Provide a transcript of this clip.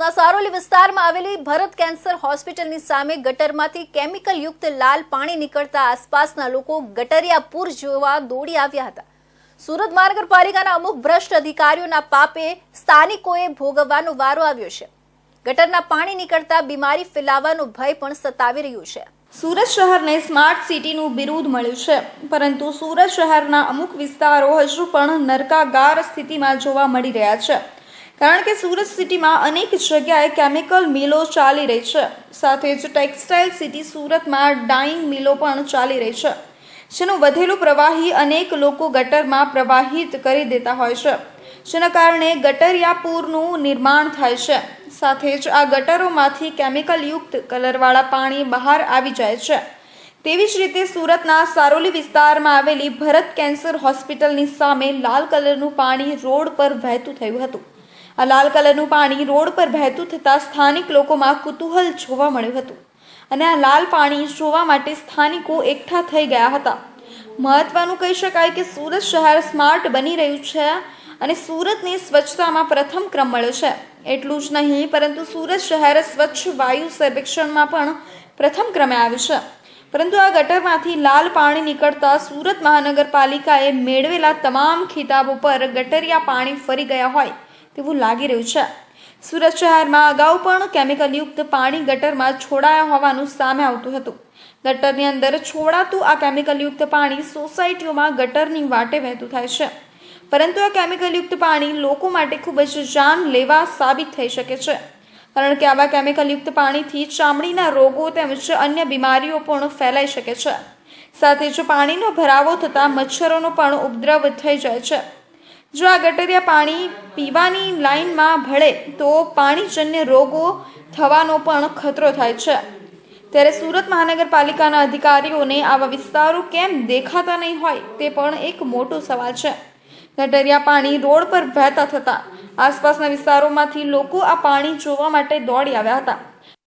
સુરતના સારોલી વિસ્તારમાં આવેલી ભરત કેન્સર હોસ્પિટલની સામે ગટરમાંથી કેમિકલ યુક્ત લાલ પાણી નીકળતા આસપાસના લોકો ગટરિયા પૂર જોવા દોડી આવ્યા હતા. સુરત મહાનગરપાલિકાના અમુક ભ્રષ્ટ અધિકારીઓના પાપે સ્થાનિકોએ ભોગવવાનો વારો આવ્યો છે. ગટરના પાણી નીકળતા બીમારી ફેલાવાનો ભય પણ સતાવી રહ્યું છે. સુરત શહેરને સ્માર્ટ સિટીનું બિરુદ મળ્યું છે. પરંતુ સુરત શહેરના અમુક વિસ્તારો હજુ પણ નરકાગાર સ્થિતિમાં જોવા મળી રહ્યા છે. કારણ કે સુરત સિટીમાં અનેક જગ્યાએ કેમિકલ મિલો ચાલી રહી છે. સાથે જ ટેક્સટાઇલ સિટી સુરતમાં ડાઇંગ મિલો પણ ચાલી રહી છે, જેનું વધેલું પ્રવાહી અનેક લોકો ગટરમાં પ્રવાહિત કરી દેતા હોય છે, જેના કારણે ગટરિયા પૂરનું નિર્માણ થાય છે. સાથે જ આ ગટરોમાંથી કેમિકલયુક્ત કલરવાળા પાણી બહાર આવી જાય છે. તેવી જ રીતે સુરતના સારોલી વિસ્તારમાં આવેલી ભરત કેન્સર હોસ્પિટલની સામે લાલ કલરનું પાણી રોડ પર વહેતું થયું હતું. આ લાલ કલરનું પાણી રોડ પર વહેતું થતાં સ્થાનિક લોકોમાં કુતૂહલ જોવા મળ્યું હતું. અને આ લાલ પાણી જોવા માટે સ્થાનિકો એકઠા થઈ ગયા હતા. મહત્વનું કહી શકાય કે સુરત શહેર સ્માર્ટ બની રહ્યું છે અને સુરતને સ્વચ્છતામાં પ્રથમ ક્રમ મળ્યો છે. એટલું જ નહીં, પરંતુ સુરત શહેર સ્વચ્છ વાયુ સર્વેક્ષણમાં પણ પ્રથમ ક્રમે આવ્યું છે. પરંતુ આ ગટરમાંથી લાલ પાણી નીકળતા સુરત મહાનગરપાલિકાએ મેળવેલા તમામ ખિતાબો પર ગટરિયા પાણી ફરી ગયા હોય. તેવું લાગી રહ્યું છે. સુરત શહેરમાં અગાઉ પણ કેમિકલયુક્ત પાણી ગટરમાં છોડાયા હોવાનું સામે આવતું હતું. ગટરની અંદર છોડાતું આ કેમિકલયુક્ત પાણી સોસાયટીઓમાં ગટરની વાટે વહેતું થાય છે. પરંતુ આ કેમિકલયુક્ત પાણી લોકો માટે ખૂબ જ જાન લેવા સાબિત થઈ શકે છે. કારણ કે આવા કેમિકલયુક્ત પાણીથી ચામડીના રોગો તેમજ અન્ય બીમારીઓ પણ ફેલાઈ શકે છે. સાથે જ પાણીનો ભરાવો થતાં મચ્છરોનો પણ ઉપદ્રવ થઈ જાય છે. જો આ ગટરિયા પાણી પીવાની લાઈનમાં ભળે, તો પાણીજન્ય રોગો થવાનો પણ ખતરો થાય છે. ત્યારે સુરત મહાનગરપાલિકાના અધિકારીઓને આવા વિસ્તારો કેમ દેખાતા નહીં હોય તે પણ એક મોટો સવાલ છે. ગટરિયા પાણી રોડ પર વહેતા થતાં આસપાસના વિસ્તારોમાંથી લોકો આ પાણી જોવા માટે દોડી આવ્યા હતા.